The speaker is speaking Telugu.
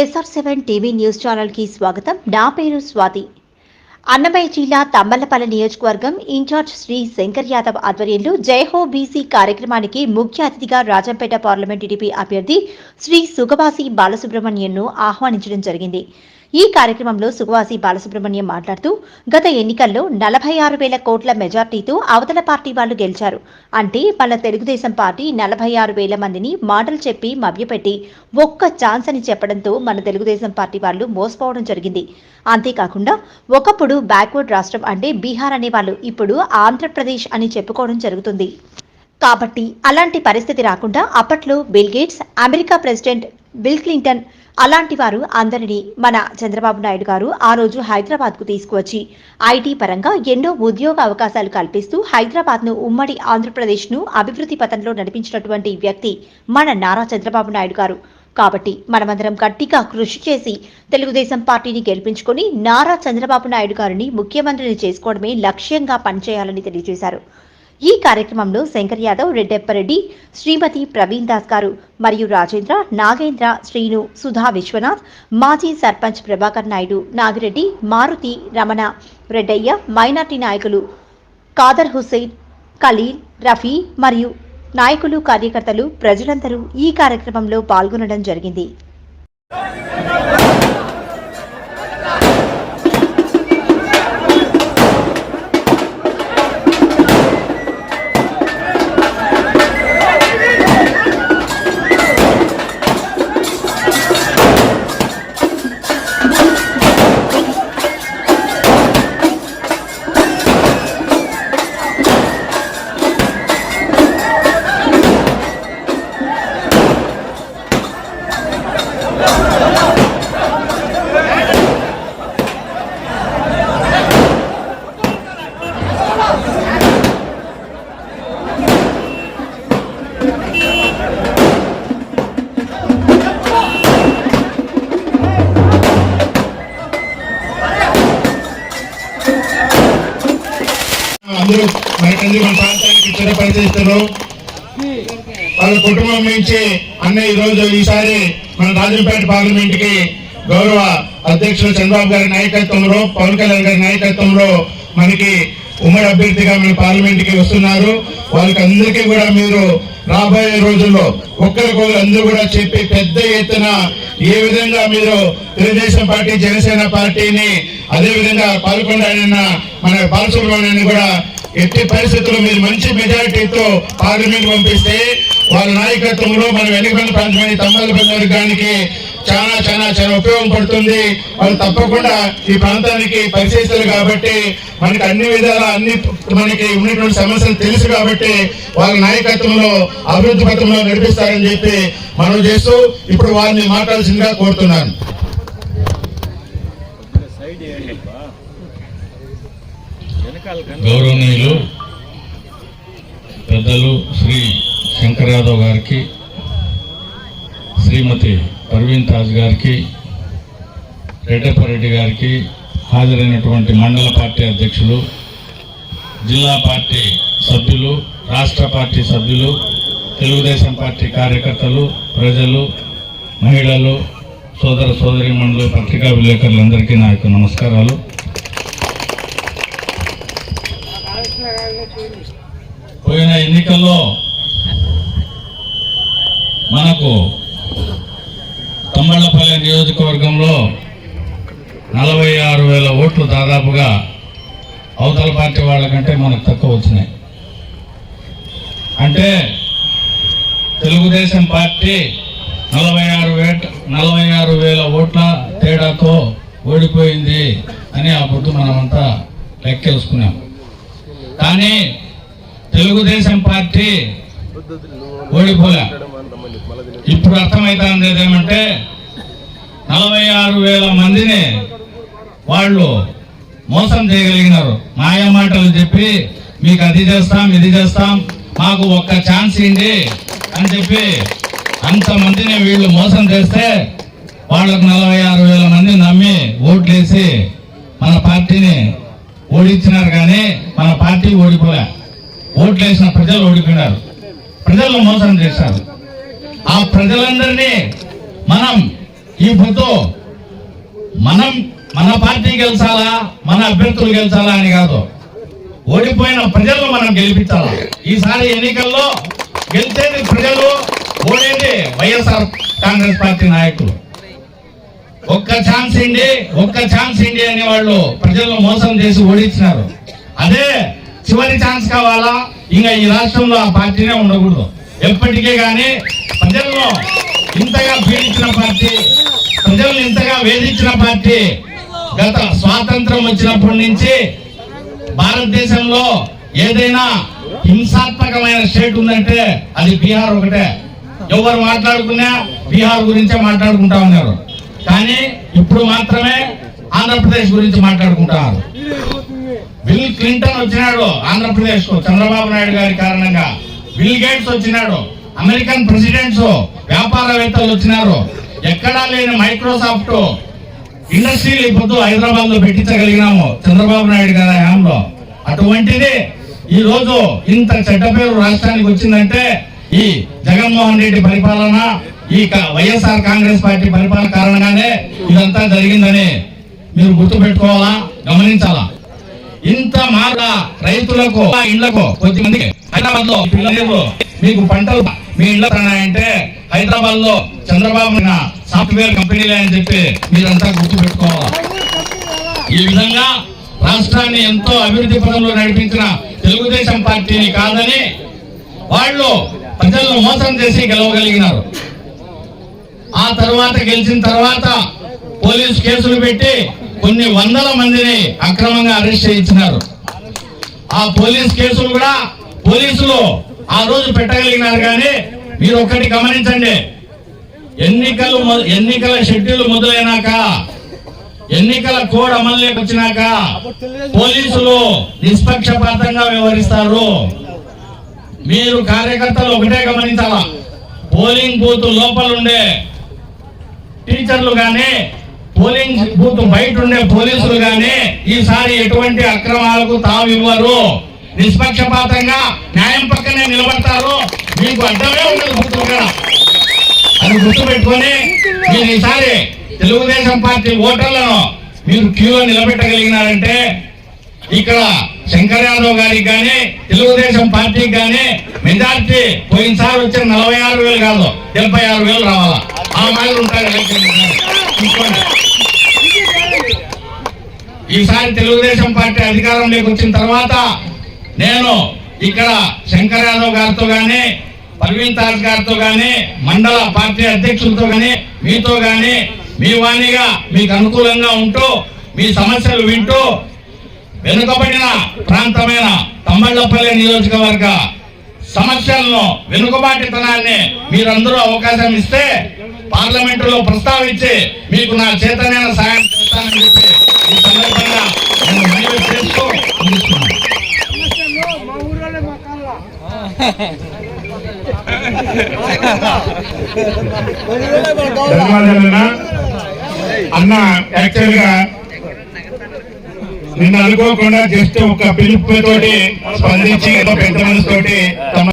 ఎస్ఆర్ సెవెన్ టీవీ న్యూస్ ఛానల్కి స్వాగతం. నా పేరు స్వాతి. అన్నమయ్య జిల్లా తమ్మలపల్లి నియోజకవర్గం ఇన్ఛార్జ్ శ్రీ శంకర్ యాదవ్ ఆధ్వర్యంలో జయహో బీసీ కార్యక్రమానికి ముఖ్య అతిథిగా రాజంపేట పార్లమెంట్ టీడీపీ అభ్యర్థి శ్రీ సుగవాసి బాలసుబ్రహ్మణ్యంను ఆహ్వానించడం జరిగింది. ఈ కార్యక్రమంలో సుగవాసి బాలసుబ్రహ్మణ్యం మాట్లాడుతూ గత ఎన్నికల్లో నలభై ఆరు వేల కోట్ల మెజార్టీతో అవతల పార్టీ వాళ్ళు గెలిచారు. అంటే మన తెలుగుదేశం పార్టీ నలభై ఆరు వేల మందిని మాటలు చెప్పి మభ్యపెట్టి ఒక్క ఛాన్స్ అని చెప్పడంతో మన తెలుగుదేశం పార్టీ వాళ్ళు మోసపోవడం జరిగింది. అంతేకాకుండా ఒకప్పుడు బ్యాక్వర్డ్ రాష్ట్రం అంటే బీహార్ అనేవాళ్ళు ఇప్పుడు ఆంధ్రప్రదేశ్ అని చెప్పుకోవడం జరుగుతుంది. కాబట్టి అలాంటి పరిస్థితి రాకుండా అప్పట్లో Bill Gates America president Bill Clinton. అలాంటి వారు అందరినీ మన చంద్రబాబు నాయుడు గారు ఆ రోజు హైదరాబాద్కు తీసుకువచ్చి ఐటీ పరంగా ఎన్నో ఉద్యోగ అవకాశాలు కల్పిస్తూ హైదరాబాద్ను ఉమ్మడి ఆంధ్రప్రదేశ్ను అభివృద్ధి పథంలో నడిపించినటువంటి వ్యక్తి మన నారా చంద్రబాబు నాయుడు గారు. కాబట్టి మనమందరం గట్టిగా కృషి చేసి తెలుగుదేశం పార్టీని గెలిపించుకొని నారా చంద్రబాబు నాయుడు గారిని ముఖ్యమంత్రిని చేసుకోవడమే లక్ష్యంగా పనిచేయాలని తెలియజేశారు. ఈ కార్యక్రమంలో శంకర్ యాదవ్ రెడ్డెప్పరెడ్డి శ్రీమతి ప్రవీణ్ దాస్ గారు మరియు రాజేంద్ర నాగేంద్ర శ్రీను సుధా విశ్వనాథ్ మాజీ సర్పంచ్ ప్రభాకర్ నాయుడు నాగిరెడ్డి మారుతి రమణ రెడ్డయ్య మైనార్టీ నాయకులు కాదర్ హుసేన్ ఖలీల్ రఫీ మరియు నాయకులు కార్యకర్తలు ప్రజలందరూ ఈ కార్యక్రమంలో పాల్గొనడం జరిగింది. ప్రాంతానికి వాళ్ళ కుటుంబం నుంచి అన్న ఈ రోజు ఈసారి మన రాజంపేట పార్లమెంట్కి గౌరవ అధ్యక్షులు చంద్రబాబు గారి నాయకత్వంలో పవన్ కళ్యాణ్ గారి నాయకత్వంలో మనకి ఉమ్మడి అభ్యర్థిగా మన పార్లమెంట్కి వస్తున్నారు. వాళ్ళకి అందరికీ కూడా మీరు రాబోయే రోజుల్లో ఒక్కరికొకరు అందరూ కూడా చెప్పి పెద్ద ఎత్తున ఏ విధంగా మీరు తెలుగుదేశం పార్టీ జనసేన పార్టీని అదే విధంగా పాల్గొండాలన్న మన బాలసుబ్రహ్మణ్యాన్ని కూడా ఎట్టి పరిస్థితుల్లో మీరు మంచి మెజారిటీతో పార్లమెంట్ పంపిస్తే వాళ్ళ నాయకత్వంలో మన వెనుకబడిన ప్రాంతమైన తమ్మలపల్లి వర్గానికి చాలా చాలా చాలా ఉపయోగపడుతుంది వాళ్ళు తప్పకుండా ఈ ప్రాంతానికి పరిశీలిస్తారు కాబట్టి మనకి అన్ని విధాల అన్ని మనకి ఉన్నటువంటి సమస్యలు తెలుసు కాబట్టి వాళ్ళ నాయకత్వంలో అభివృద్ధి పథంలో నడిపిస్తారని చెప్పి మనం చేస్తూ ఇప్పుడు వారిని మాట్లాడాల్సిందిగా కోరుతున్నాను. గౌరవనీయులు పెద్దలు శ్రీ శంకరాదవ్ గారికి శ్రీమతి పర్వీన్ తాజ్ గారికి రెడ్డపరెడ్డి గారికి హాజరైనటువంటి మండల పార్టీ అధ్యక్షులు జిల్లా పార్టీ సభ్యులు రాష్ట్ర పార్టీ సభ్యులు తెలుగుదేశం పార్టీ కార్యకర్తలు ప్రజలు మహిళలు సోదర సోదరిమణులు పత్రికా విలేకరులందరికీ నా యొక్క నమస్కారాలు. పోయిన ఎన్నికల్లో మనకు తమ్మళ్ళపల్లి నియోజకవర్గంలో నలభై ఆరు వేల ఓట్లు దాదాపుగా అవతల పార్టీ వాళ్ళకంటే మనకు తక్కువ వచ్చినాయి. అంటే తెలుగుదేశం పార్టీ నలభై ఆరు వేట నలభై ఆరు వేల ఓట్ల తేడాతో ఓడిపోయింది అని ఆ మనమంతా లెక్కేసుకున్నాం. కానీ తెలుగుదేశం పార్టీ ఓడిపోలే. ఇప్పుడు అర్థమవుతుంది ఏదేమంటే నలభై ఆరు వేల మందిని వాళ్ళు మోసం చేయగలిగినారు. మాయమాటలు చెప్పి మీకు అది చేస్తాం ఇది చేస్తాం మాకు ఒక్క ఛాన్స్ ఇండి అని చెప్పి అంతమందిని వీళ్ళు మోసం చేస్తే వాళ్ళకు నలభై ఆరు వేల మంది నమ్మి ఓట్లేసి మన పార్టీని ఓడించినారు కానీ మన పార్టీ ఓడిపోలే. ఓట్లేసిన ప్రజలు ఓడిపోయినారు. ప్రజలను మోసం చేశారు. ఆ ప్రజలందరినీ మనం ఈ పొద్దు మనం మన పార్టీ గెలిచాలా మన అభ్యర్థులు గెలిచాలా అని కాదు. ఓడిపోయిన ప్రజలను మనం గెలిపించాలా. ఈసారి ఎన్నికల్లో గెలిచేది ప్రజలు ఓడేది వైఎస్ఆర్ కాంగ్రెస్ పార్టీ నాయకులు. ఒక్క ఛాన్స్ ఇండి ఒక్క ఛాన్స్ ఇండి అనే వాళ్ళు ప్రజలను మోసం చేసి ఓడించినారు. అదే చివరి ఛాన్స్ కావాలా? ఇంకా ఈ రాష్ట్రంలో ఆ పార్టీనే ఉండకూడదు. ఎప్పటికే కానీ ప్రజలను ఇంతగా పీడించిన పార్టీ ప్రజలను ఇంతగా వేధించిన పార్టీ గత స్వాతంత్రం వచ్చినప్పటి నుంచి భారతదేశంలో ఏదైనా హింసాత్మకమైన స్టేట్ ఉందంటే అది బీహార్ ఒకటే. ఎవరు మాట్లాడుకున్నా బీహార్ గురించే మాట్లాడుకుంటా ఉన్నారు. కానీ ఇప్పుడు మాత్రమే ఆంధ్రప్రదేశ్ గురించి మాట్లాడుకుంటున్నారు బిల్ క్లింటన్ వచ్చినాడు ఆంధ్రప్రదేశ్కు చంద్రబాబు నాయుడు గారి కారణంగా. బిల్ గేట్స్ వచ్చినాడు అమెరికన్ ప్రెసిడెంట్స్ వ్యాపారవేత్తలు వచ్చినారు. ఎక్కడా లేని మైక్రోసాఫ్ట్ ఇండస్ట్రీలు ఇప్పుడు హైదరాబాద్లో పెట్టించగలిగినాము చంద్రబాబు నాయుడు గారి హయాంలో. అటువంటిది ఈ రోజు ఇంత చెడ్డ పేరు రాష్ట్రానికి వచ్చిందంటే ఈ జగన్మోహన్ రెడ్డి పరిపాలన ఈ వైఎస్ఆర్ కాంగ్రెస్ పార్టీ పరిపాలన కారణంగానే ఇదంతా జరిగిందని మీరు గుర్తు పెట్టుకోవాలా గమనించాలా? ఇంత మాట రైతులకు ఆ ఇళ్ళకు కొద్దిమందికి హైదరాబాద్లో పిల్లలు మీకు పంటలు మీ ఇళ్ళ అంటే హైదరాబాద్లో చంద్రబాబు సాఫ్ట్వేర్ కంపెనీలే అని చెప్పి మీరంతా గుర్తు పెట్టుకోవాలి ఈ విధంగా రాష్ట్రాన్ని ఎంతో అభివృద్ధి పదంలో నడిపించిన తెలుగుదేశం పార్టీని కాదని వాళ్ళు ప్రజలను మోసం చేసి గెలవగలిగినారు. ఆ తర్వాత గెలిచిన తర్వాత పోలీసు కేసులు పెట్టి కొన్ని వందల మందిని అక్రమంగా అరెస్ట్ చేయించినారు. ఆ పోలీస్ కేసులు కూడా పోలీసులు ఆ రోజు పెట్టగలిగినారు కానీ మీరు ఒక్కటి గమనించండి. ఎన్నికలు ఎన్నికల షెడ్యూల్ మొదలైనాక ఎన్నికల కోడ్ అమల్లోకి వచ్చినాక పోలీసులు నిష్పక్షపాతంగా వ్యవహరిస్తారు. మీరు కార్యకర్తలు ఒకటే గమనించాలా? పోలింగ్ బూత్ లోపల ఉండే టీచర్లు కానీ పోలింగ్ బూత్ బయట ఉండే పోలీసులు కానీ ఈసారి ఎటువంటి అక్రమాలకు తావివ్వరు. నిష్పక్షపాతంగా న్యాయం పక్కనే నిలబడతారు. మీకు అర్థమే ఉండదు బూత్ అది గుర్తుపెట్టుకొని మీరు ఈసారి తెలుగుదేశం పార్టీ ఓటర్లను మీరు క్యూలో నిలబెట్టగలిగినారంటే ఇక్కడ శంకర్ యాదవ్ గారికి కానీ తెలుగుదేశం పార్టీకి కానీ మెజార్టీ పోయినసారి వచ్చిన నలభై ఆరు వేలు కాదు డెబ్బై ఆరు వేలు రావాలా? ఆ మాదిరి ఉంటారు ఈసారి తెలుగుదేశం పార్టీ అధికారంలోకి వచ్చిన తర్వాత నేను ఇక్కడ శంకర్ యాదవ్ గారితో కానీ పర్వీన్ తాజ్ గారితో కానీ మండల పార్టీ అధ్యక్షులతో కానీ మీతో కానీ మీ వాణిగా మీకు అనుకూలంగా ఉంటూ మీ సమస్యలు వింటూ వెనుకబడిన ప్రాంతమైన తమ్మళ్ళపల్లి నియోజకవర్గ సమస్యలను వెనుకబాటితనాన్ని మీరందరూ అవకాశం ఇస్తే పార్లమెంటులో ప్రస్తావించి మీకు నా చేతనైన సాయం చేస్తానని చెప్పి ఈ సందర్భంగా నేను మనవి చేస్తూ ధన్యవాదాలన్నా అన్న. యాక్చువల్గా నిన్న అనుకోకుండా జస్ట్ ఒక పిలుపుతోటి స్పందించి ఏదో పెద్ద మనసుతోటి తమ